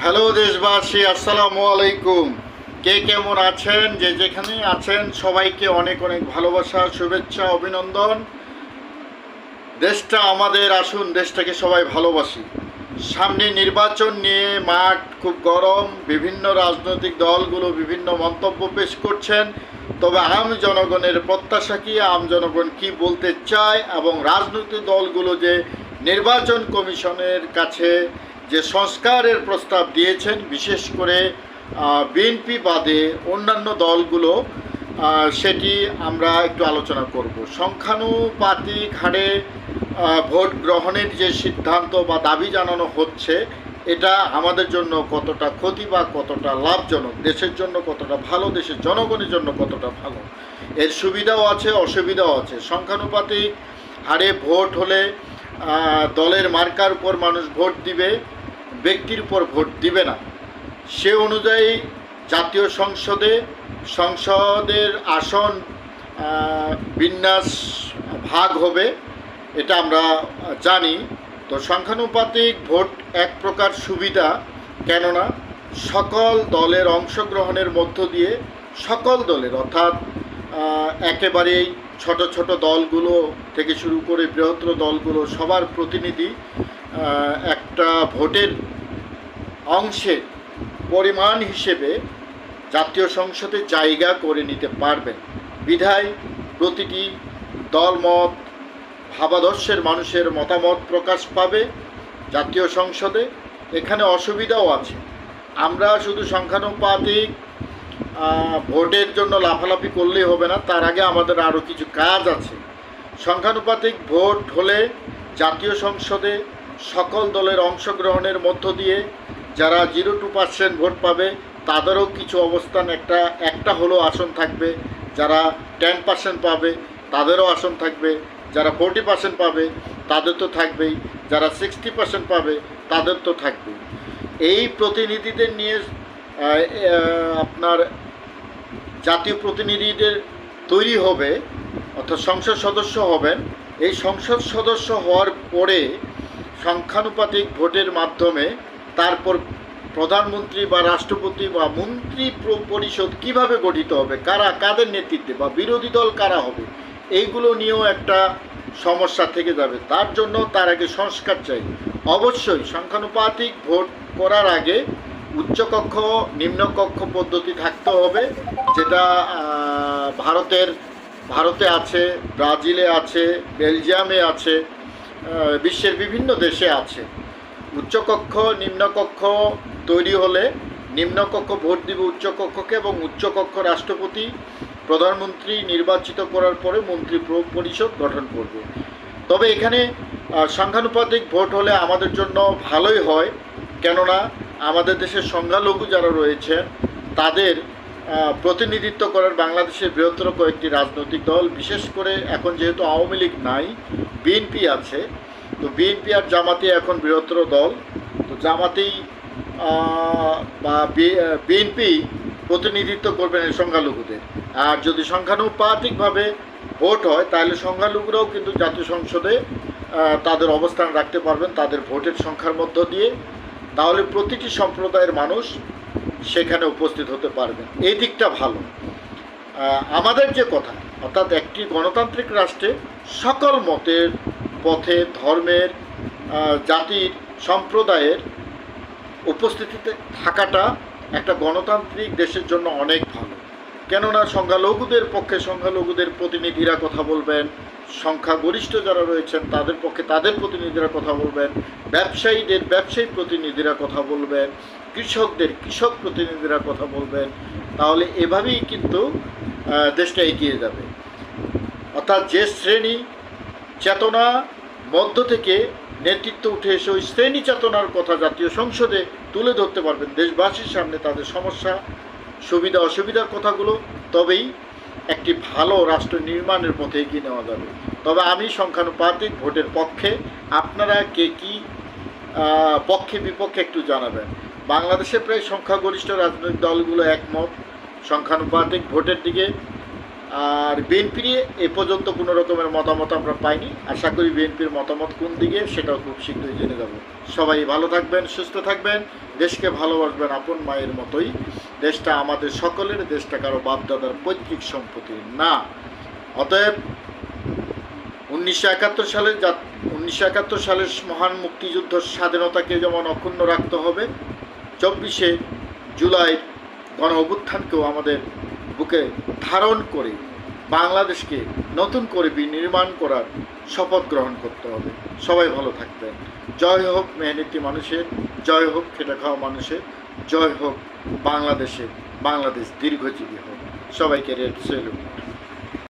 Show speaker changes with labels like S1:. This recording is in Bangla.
S1: হ্যালো দেশবাসী, আসসালামু আলাইকুম। কে কেমন আছেন? যে যেখানে আছেন, সবাইকে অনেক অনেক ভালোবাসা, শুভেচ্ছা, অভিনন্দন। দেশটা আমাদের, আসুন, দেশটাকে সবাই ভালোবাসি। সামনে নির্বাচন নিয়ে মাঠ খুব গরম, বিভিন্ন রাজনৈতিক দলগুলো বিভিন্ন মন্তব্য পেশ করছেন। তবে আম জনগণের প্রত্যাশা কি? আম জনগণ কি বলতে চায়? এবং রাজনৈতিক দলগুলো যে নির্বাচন কমিশনের কাছে যে সংস্কারের প্রস্তাব দিয়েছেন, বিশেষ করে বিএনপি বাদে অন্যান্য দলগুলো সেটি আমরা একটু আলোচনা করব। সংখ্যানুপাতিক হারে ভোট গ্রহণের যে সিদ্ধান্ত বা দাবি জানানো হচ্ছে, এটা আমাদের জন্য কতটা ক্ষতি বা কতটা লাভজনক, দেশের জন্য কতটা ভালো, দেশের জনগণের জন্য কতটা ভালো, এর সুবিধাও আছে, অসুবিধাও আছে। সংখ্যানুপাতিক হারে ভোট হলে দলের মার্কার উপর মানুষ ভোট দিবে ব্যক্তির উপর ভোট দিবে না। সে অনুযায়ী জাতীয় সংসদে সংসদের আসন বিন্যাস ভাগ হবে, এটা আমরা জানি। তো সংখ্যানুপাতিক ভোট এক প্রকার সুবিধা, কেননা সকল দলের অংশগ্রহণের মধ্য দিয়ে সকল দলের, অর্থাৎ একেবারেই ছোট ছোট দলগুলো থেকে শুরু করে বৃহত্তর দলগুলো সবার প্রতিনিধি একটা ভোটের অংশের পরিমাণ হিসেবে জাতীয় সংসদে জায়গা করে নিতে পারবেন। বিধায় প্রতিটি দলমত, ভাবাদর্শের মানুষের মতামত প্রকাশ পাবে জাতীয় সংসদে। এখানে অসুবিধাও আছে। আমরা শুধু সংখ্যানুপাতিক ভোটের জন্য লাফালাফি করলেই হবে না, তার আগে আমাদের আরও কিছু কাজ আছে। সংখ্যানুপাতিক ভোট হলে জাতীয় সংসদে সকল দলের অংশগ্রহণের মধ্য দিয়ে যারা জিরো টু পার্সেন্ট ভোট পাবে, তাদেরও কিছু অবস্থান, একটা একটা হলো আসন থাকবে। যারা টেন পার্সেন্ট পাবে, তাদেরও আসন থাকবে। যারা ফোরটি পার্সেন্ট পাবে, তাদের তো থাকবেই। যারা সিক্সটি পার্সেন্ট পাবে, তাদের তো থাকবেই। এই প্রতিনিধিদের নিয়ে আপনার জাতীয় প্রতিনিধিদের তৈরি হবে, অর্থাৎ সংসদ সদস্য হবেন। এই সংসদ সদস্য হওয়ার পরে সংখ্যানুপাতিক ভোটের মাধ্যমে তারপর প্রধানমন্ত্রী বা রাষ্ট্রপতি বা মন্ত্রী প্র- পরিষদ কীভাবে গঠিত হবে? কারা কাদের নেতৃত্বে বা বিরোধী দল কারা হবে? এইগুলো নিয়েও একটা সমস্যা থেকে যাবে। তার জন্য তার আগে সংস্কার চাই। অবশ্যই সংখ্যানুপাতিক ভোট করার আগে উচ্চকক্ষ, নিম্নকক্ষ পদ্ধতি থাকতে হবে, যেটা ভারতের, ভারতে আছে, ব্রাজিলে আছে, বেলজিয়ামে আছে বিশ্বের বিভিন্ন দেশে আছে। উচ্চকক্ষ, নিম্নকক্ষ তৈরি হলে নিম্নকক্ষ ভোট দিবে উচ্চকক্ষকে এবং উচ্চকক্ষ রাষ্ট্রপতি, প্রধানমন্ত্রী নির্বাচিত করার পরে মন্ত্রী প্র- পরিষদ গঠন করবে। তবে এখানে সংখ্যানুপাতিক ভোট হলে আমাদের জন্য ভালোই হয়, কেননা আমাদের দেশের সংখ্যালঘু যারা রয়েছে, তাদের প্রতিনিধিত্ব করার বাংলাদেশের বৃহত্তর কয়েকটি রাজনৈতিক দল, বিশেষ করে এখন যেহেতু আওয়ামী লীগ নাই, বিএনপি আছে তো বিএনপি আর জামাতি এখন বৃহত্তর দল। তো জামাতেই বা বিএনপি প্রতিনিধিত্ব করবেন এই সংখ্যালঘুদের। আর যদি সংখ্যানুপাতিকভাবে ভোট হয়, তাহলে সংখ্যালঘুরাও কিন্তু জাতীয় সংসদে তাদের অবস্থান রাখতে পারবেন তাদের ভোটের সংখ্যার মধ্য দিয়ে। তাহলে প্রতিটি সম্প্রদায়ের মানুষ সেখানে উপস্থিত হতে পারবেন। এই দিকটা ভালো। আমাদের যে কথা, অর্থাৎ একটি গণতান্ত্রিক রাষ্ট্রে সকল মতের পথে ধর্মের জাতির, সম্প্রদায়ের উপস্থিতিতে থাকাটা একটা গণতান্ত্রিক দেশের জন্য অনেক ভালো। কেননা সংখ্যালঘুদের পক্ষে সংখ্যালঘুদের প্রতিনিধিরা কথা বলবেন, সংখ্যাগরিষ্ঠ যারা রয়েছেন তাদের পক্ষে তাদের প্রতিনিধিরা কথা বলবেন, ব্যবসায়ীদের ব্যবসায়ী প্রতিনিধিরা কথা বলবেন, কৃষকদের কৃষক প্রতিনিধিরা কথা বলবেন, তাহলে এভাবেই কিন্তু দেশটা এগিয়ে যাবে। অর্থাৎ যে শ্রেণি, চেতনা মধ্য থেকে নেতৃত্ব উঠে এসে ওই শ্রেণি চেতনার কথা জাতীয় সংসদে তুলে ধরতে পারবেন দেশবাসীর সামনে তাদের সমস্যা, সুবিধা, অসুবিধার কথাগুলো। তবেই একটি ভালো রাষ্ট্র নির্মাণের পথে এগিয়ে নেওয়া যাবে। তবে আমি সংখ্যানুপাতিক ভোটের পক্ষে আপনারা কে কী পক্ষে, বিপক্ষে একটু জানাবেন। বাংলাদেশে প্রায় সংখ্যাগরিষ্ঠ রাজনৈতিক দলগুলো একমত। সংখ্যানুপাতিক ভোটের দিকে আর বিএনপির এ পর্যন্ত কোনো রকমের মতামত আমরা পাইনি। আশা করি বিএনপির মতামত কোন দিকে সেটাও খুব শীঘ্রই জেনে যাব। সবাই ভালো থাকবেন, সুস্থ থাকবেন, দেশকে ভালোবাসবেন আপন মায়ের মতোই। দেশটা আমাদের সকলের, দেশটা কারও বাপদাদার পৈতৃক সম্পত্তি না। অতএব উনিশশো একাত্তর সালে যা, উনিশশো একাত্তর সালের মহান মুক্তিযুদ্ধ স্বাধীনতাকে যেমন অক্ষুণ্ণ রাখতে হবে, চব্বিশে জুলাই গণ অভ্যুত্থানকেও আমাদের বুকে ধারণ করে বাংলাদেশকে নতুন করে বিনির্মাণ করার শপথ গ্রহণ করতে হবে। সবাই ভালো থাকবেন। জয় হোক মেহনতি মানুষের, জয় হোক খেটে খাওয়া মানুষের, জয় হোক বাংলাদেশে বাংলাদেশ দীর্ঘজীবী হোক। সবাইকে রেড সেলুট।